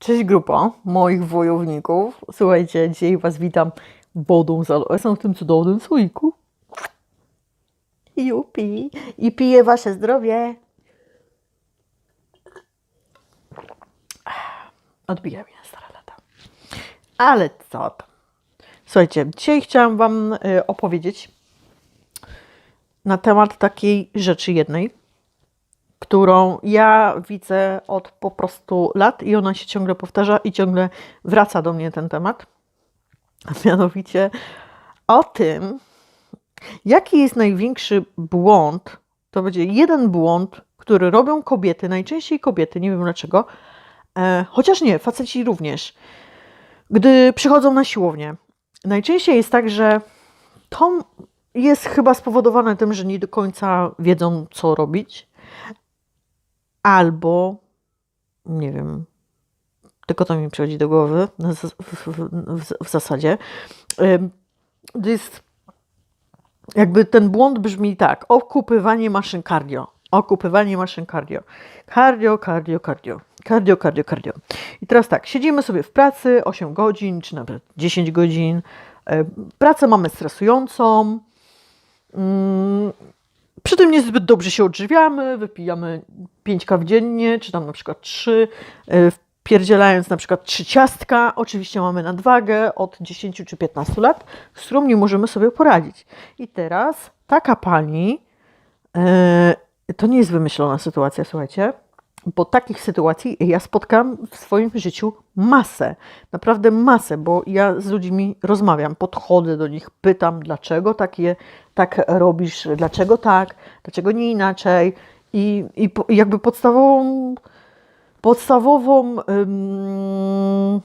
Cześć grupa moich wojowników. Słuchajcie, dzisiaj Was witam wodą z aloesem w tym cudownym słoiku. Jupi. I piję Wasze zdrowie. Odbija mnie stare lata. Ale co tam. Słuchajcie, dzisiaj chciałam Wam y, opowiedzieć na temat takiej rzeczy jednej, którą ja widzę od po prostu lat i ona się ciągle powtarza i ciągle wraca do mnie ten temat. A mianowicie o tym, jaki jest największy błąd, to będzie jeden błąd, który robią kobiety, najczęściej kobiety, nie wiem dlaczego, e, chociaż nie, faceci również, gdy przychodzą na siłownię. Najczęściej jest tak, że to jest chyba spowodowane tym, że nie do końca wiedzą, co robić, albo nie wiem, tylko to mi przychodzi do głowy w, zasadzie. To jest jakby ten błąd brzmi tak: okupywanie maszyn cardio. Okupywanie maszyn cardio. Cardio, cardio, cardio. Cardio, cardio, cardio. I teraz tak, siedzimy sobie w pracy 8 godzin, czy nawet 10 godzin. Pracę mamy stresującą. Przy tym niezbyt dobrze się odżywiamy, wypijamy 5 kaw dziennie, czy tam na przykład 3, wpierdzielając na przykład 3 ciastka. Oczywiście mamy nadwagę od 10 czy 15 lat, z którą nie możemy sobie poradzić. I teraz taka pani, e, to nie jest wymyślona sytuacja, słuchajcie, bo takich sytuacji ja spotkałam w swoim życiu masę, naprawdę masę, bo ja z ludźmi rozmawiam, podchodzę do nich, pytam, dlaczego tak, je, tak robisz, dlaczego tak, dlaczego nie inaczej. I, i jakby podstawową, podstawową, ym,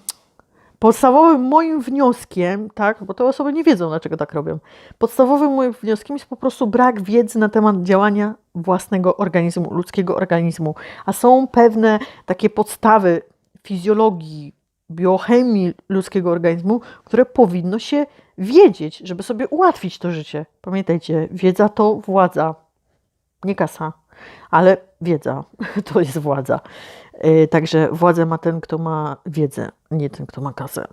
podstawowym moim wnioskiem, tak, bo te osoby nie wiedzą, dlaczego tak robią. Podstawowym moim wnioskiem jest po prostu brak wiedzy na temat działania własnego organizmu, ludzkiego organizmu. A są pewne takie podstawy fizjologii, biochemii ludzkiego organizmu, które powinno się wiedzieć, żeby sobie ułatwić to życie. Pamiętajcie, wiedza to władza, nie kasa, ale wiedza to jest władza. Yy, Także władzę ma ten, kto ma wiedzę, nie ten, kto ma kasę.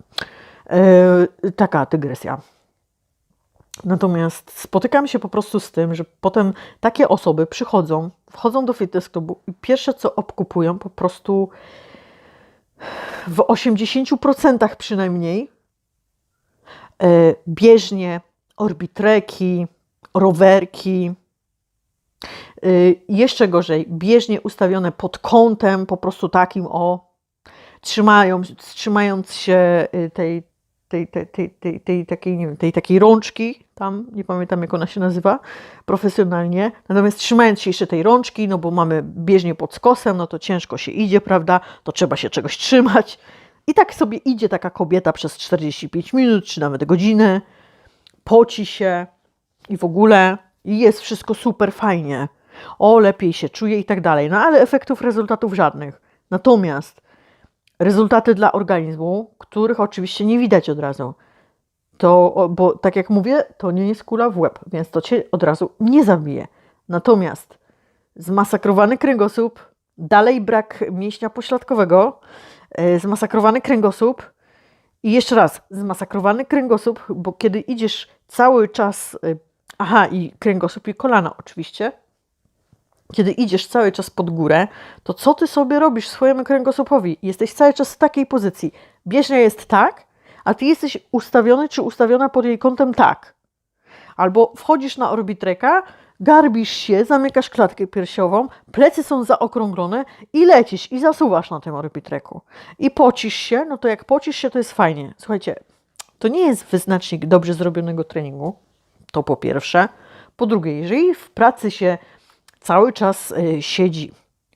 Yy, Taka dygresja. Natomiast spotykam się po prostu z tym, że potem takie osoby przychodzą, wchodzą do fitness klubu i pierwsze co obkupują po prostu w 80% przynajmniej e, bieżnie, orbitreki, rowerki. Y, Jeszcze gorzej, bieżnie ustawione pod kątem, po prostu takim o, trzymają, trzymając się y, tej, tej, tej, tej, tej, tej, takiej, nie wiem, tej takiej rączki, tam nie pamiętam jak ona się nazywa profesjonalnie, natomiast trzymając się jeszcze tej rączki, no bo mamy bieżnie pod skosem, no to ciężko się idzie, prawda, to trzeba się czegoś trzymać. I tak sobie idzie taka kobieta przez 45 minut, czy nawet godzinę, poci się i w ogóle i jest wszystko super fajnie. O, lepiej się czuje i tak dalej. No ale efektów, rezultatów żadnych. Natomiast rezultaty dla organizmu, których oczywiście nie widać od razu, to, bo tak jak mówię, to nie jest kula w łeb, więc to cię od razu nie zabije. Natomiast zmasakrowany kręgosłup, dalej brak mięśnia pośladkowego, e, zmasakrowany kręgosłup i jeszcze raz, zmasakrowany kręgosłup, bo kiedy idziesz cały czas, y, aha, i kręgosłup i kolana oczywiście, kiedy idziesz cały czas pod górę, to co ty sobie robisz swojemu kręgosłupowi? Jesteś cały czas w takiej pozycji. Bieżnia jest tak, a ty jesteś ustawiony czy ustawiona pod jej kątem tak. Albo wchodzisz na orbitreka, garbisz się, zamykasz klatkę piersiową, plecy są zaokrąglone i lecisz i zasuwasz na tym orbitreku. I pocisz się, no to jak pocisz się, to jest fajnie. Słuchajcie, to nie jest wyznacznik dobrze zrobionego treningu, to po pierwsze. Po drugie, jeżeli w pracy się cały czas y, siedzi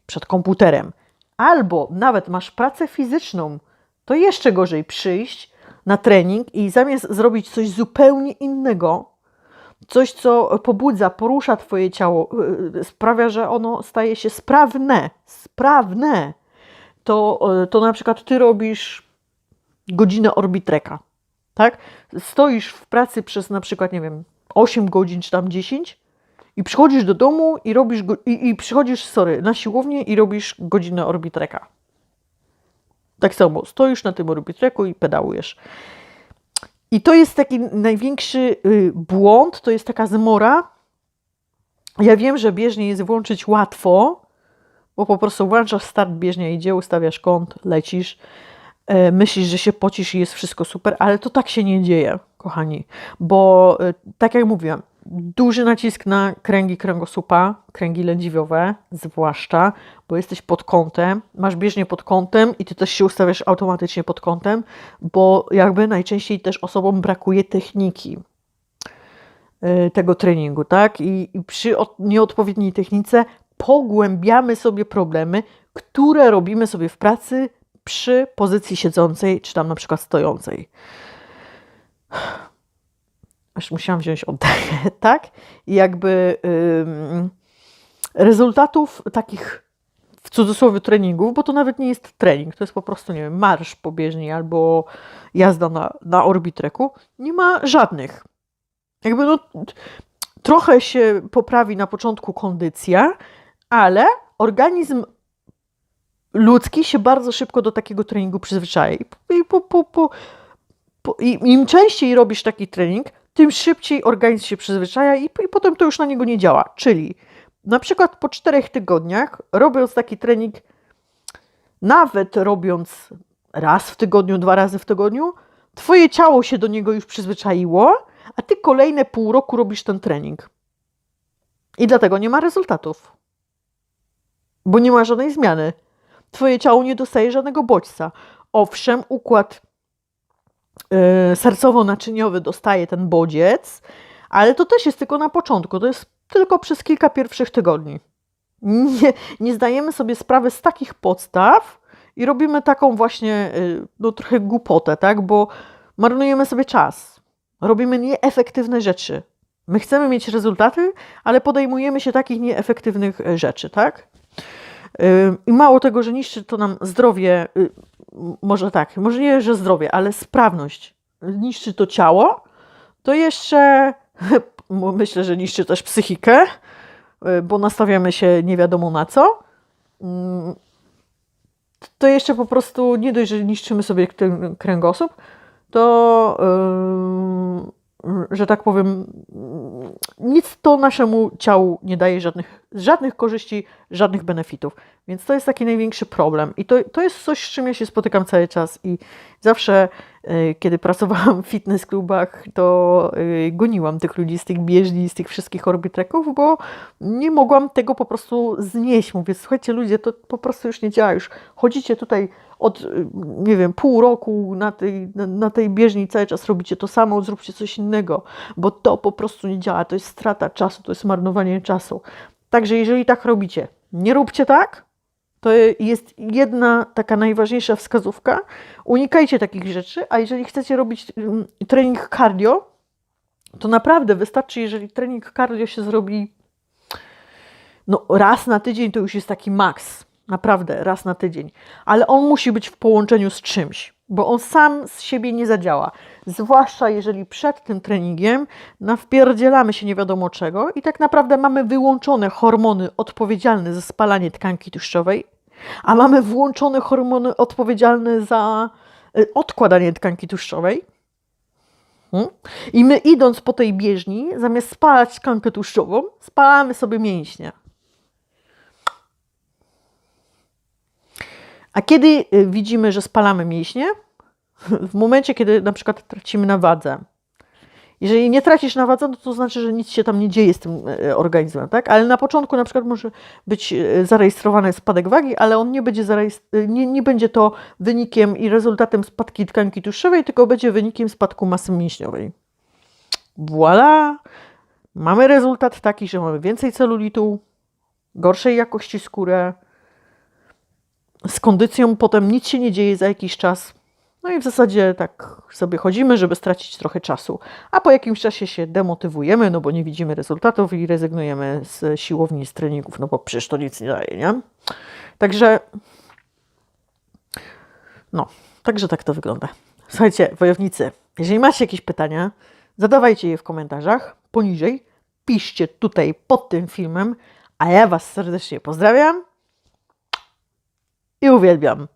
przed komputerem, albo nawet masz pracę fizyczną, to jeszcze gorzej przyjść na trening i zamiast zrobić coś zupełnie innego, coś, co pobudza, porusza Twoje ciało, y, sprawia, że ono staje się sprawne, sprawne, to, y, to na przykład Ty robisz godzinę orbitreka, tak? Stoisz w pracy przez na przykład, nie wiem, 8 godzin czy tam 10 i przychodzisz do domu i robisz, go, i, i przychodzisz, sorry, na siłownię i robisz godzinę orbitreka. Tak samo stoisz na tym orbitreku i pedałujesz. I to jest taki największy y, błąd, to jest taka zmora. Ja wiem, że bieżnie jest włączyć łatwo, bo po prostu włączasz start, bieżnia idzie, ustawiasz kąt, lecisz, e, myślisz, że się pocisz i jest wszystko super, ale to tak się nie dzieje, kochani, bo e, tak jak mówiłam, duży nacisk na kręgi kręgosłupa, kręgi lędźwiowe, zwłaszcza, bo jesteś pod kątem, masz bieżnię pod kątem i ty też się ustawiasz automatycznie pod kątem, bo jakby najczęściej też osobom brakuje techniki y, tego treningu, tak? I, przy od, nieodpowiedniej technice pogłębiamy sobie problemy, które robimy sobie w pracy przy pozycji siedzącej, czy tam na przykład stojącej aż musiałam wziąć oddech, tak? I jakby rezultatów takich w cudzysłowie treningów, bo to nawet nie jest trening, to jest po prostu, nie wiem, marsz pobieżni albo jazda na, na orbitreku, nie ma żadnych. Jakby no, trochę się poprawi na początku kondycja, ale organizm ludzki się bardzo szybko do takiego treningu przyzwyczaja. I, po, po, po, po, im częściej robisz taki trening, tym szybciej organizm się przyzwyczaja i, i potem to już na niego nie działa. Czyli na przykład po czterech tygodniach, robiąc taki trening, nawet robiąc raz w tygodniu, dwa razy w tygodniu, twoje ciało się do niego już przyzwyczaiło, a ty kolejne pół roku robisz ten trening. I dlatego nie ma rezultatów. Bo nie ma żadnej zmiany. Twoje ciało nie dostaje żadnego bodźca. Owszem, układ sercowo-naczyniowy dostaje ten bodziec, ale to też jest tylko na początku. To jest tylko przez kilka pierwszych tygodni. Nie, nie zdajemy sobie sprawy z takich podstaw i robimy taką właśnie yy, no, trochę głupotę, tak? bo marnujemy sobie czas. Robimy nieefektywne rzeczy. My chcemy mieć rezultaty, ale podejmujemy się takich nieefektywnych rzeczy, tak? I mało tego, że niszczy to nam zdrowie, y, może tak, może nie, że zdrowie, ale sprawność. Niszczy to ciało, to jeszcze myślę, że niszczy też psychikę, y, bo nastawiamy się nie wiadomo na co. Mm, to jeszcze po prostu nie dość, że niszczymy sobie kręgosłup, to że tak powiem, nic to naszemu ciału nie daje żadnych, żadnych korzyści, żadnych benefitów. Więc to jest taki największy problem. I to, to jest coś, z czym ja się spotykam cały czas. I zawsze, kiedy pracowałam w fitness klubach, to e, goniłam tych ludzi z tych bieżni, z tych wszystkich orbitreków, bo nie mogłam tego po prostu znieść. Mówię, słuchajcie, ludzie, to po prostu już nie działa. Już chodzicie tutaj od, nie wiem, pół roku na tej, na, na tej bieżni cały czas robicie to samo, zróbcie coś innego, bo to po prostu nie działa. To jest strata czasu, to jest marnowanie czasu. Także jeżeli tak robicie, nie róbcie tak, to jest jedna taka najważniejsza wskazówka. Unikajcie takich rzeczy, a jeżeli chcecie robić mm, trening cardio, to naprawdę wystarczy, jeżeli trening cardio się zrobi no, raz na tydzień, to już jest taki maks. Naprawdę, raz na tydzień. Ale on musi być w połączeniu z czymś, bo on sam z siebie nie zadziała. Zwłaszcza jeżeli przed tym treningiem nawpierdzielamy się nie wiadomo czego i tak naprawdę mamy wyłączone hormony odpowiedzialne za spalanie tkanki tłuszczowej, a mamy włączone hormony odpowiedzialne za y, odkładanie tkanki tłuszczowej. Hmm? I my idąc po tej bieżni, zamiast spalać tkankę tłuszczową, spalamy sobie mięśnie. A kiedy y, widzimy, że spalamy mięśnie? W momencie, kiedy na przykład tracimy na wadze. Jeżeli nie tracisz na wadze, no to znaczy, że nic się tam nie dzieje z tym y, organizmem, tak? Ale na początku na przykład może być y, zarejestrowany spadek wagi, ale on nie będzie, nie, nie będzie to wynikiem i rezultatem spadki tkanki tłuszczowej, tylko będzie wynikiem spadku masy mięśniowej. Voilà! Mamy rezultat taki, że mamy więcej celulitu, gorszej jakości skórę, z kondycją potem nic się nie dzieje za jakiś czas. No i w zasadzie tak sobie chodzimy, żeby stracić trochę czasu. A po jakimś czasie się demotywujemy, no bo nie widzimy rezultatów i rezygnujemy z siłowni, z treningów, no bo przecież to nic nie daje, nie? Także, no, także tak to wygląda. Słuchajcie, wojownicy, jeżeli macie jakieś pytania, zadawajcie je w komentarzach poniżej, piszcie tutaj pod tym filmem, a ja Was serdecznie pozdrawiam i uwielbiam.